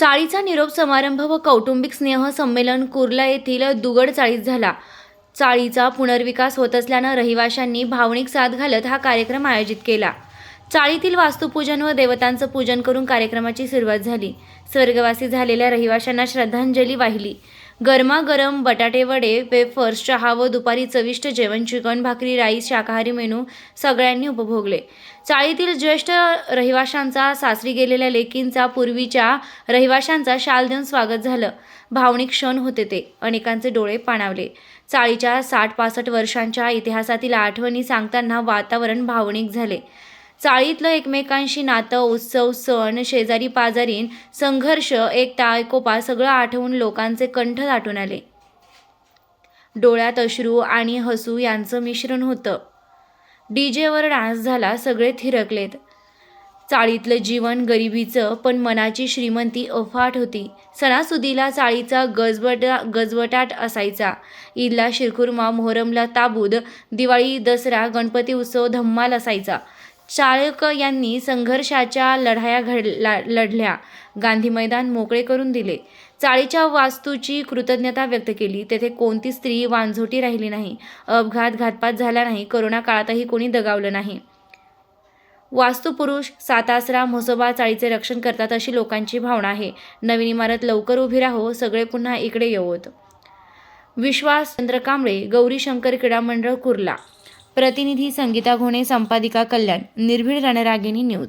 चाळीचा निरोप समारंभ व कौटुंबिक स्नेह संमेलन कुर्ला येथील दुगड चाळीत झाला. चाळीचा पुनर्विकास होत असल्यानं रहिवाशांनी भावनिक साथ घालत हा कार्यक्रम आयोजित केला. चाळीतील वास्तुपूजन व देवतांचं पूजन करून कार्यक्रमाची सुरुवात झाली. स्वर्गवासी झालेल्या रहिवाशांना श्रद्धांजली वाहिली. गरमागरम बटाटे वडे वेफर्स चहा व दुपारी चविष्ट जेवण चिकन भाकरी राईस शाकाहारी मेनू सगळ्यांनी उपभोगले. चाळीतील ज्येष्ठ रहिवाशांचा सासरी गेलेल्या लेकींचा पूर्वीच्या रहिवाशांचा शाल देऊन स्वागत झालं. भावनिक क्षण होते ते. अनेकांचे डोळे पाणावले. चाळीच्या साठ पासष्ट वर्षांच्या इतिहासातील आठवणी सांगताना वातावरण भावनिक झाले. चाळीतलं एकमेकांशी नातं उत्सव सण शेजारी पाजारीन संघर्ष एकता एकोपा सगळं आठवून लोकांचे कंठ दाटून आले. डोळ्यात अश्रू आणि हसू यांचं मिश्रण होतं. डीजेवर डान्स झाला सगळे थिरकलेत. चाळीतलं जीवन गरिबीचं पण मनाची श्रीमंती अफाट होती. सणासुदीला चाळीचा गजबटा गजबटाट असायचा. ईदला शिरखुर्मा मोहरमला ताबूद दिवाळी दसरा गणपती उत्सव धम्माल असायचा. चाळक यांनी संघर्षाच्या लढाया घड लढल्या. गांधी मैदान मोकळे करून दिले. चाळीच्या वास्तूची कृतज्ञता व्यक्त केली. तेथे कोणती स्त्री वांझोटी राहिली नाही. अपघात घातपात झाला नाही. करोना काळातही कोणी दगावलं नाही. वास्तुपुरुष सातासरा म्हसोबा चाळीचे रक्षण करतात अशी लोकांची भावना आहे. नवीन इमारत लवकर उभी राहो. सगळे पुन्हा इकडे येवोत. विश्वास चंद्र कांबळे गौरी शंकर क्रीडा मंडळ कुर्ला प्रतिनिधी संगीता घोणे संपादिका कल्याण निर्भीड रणरागिणी न्यूज.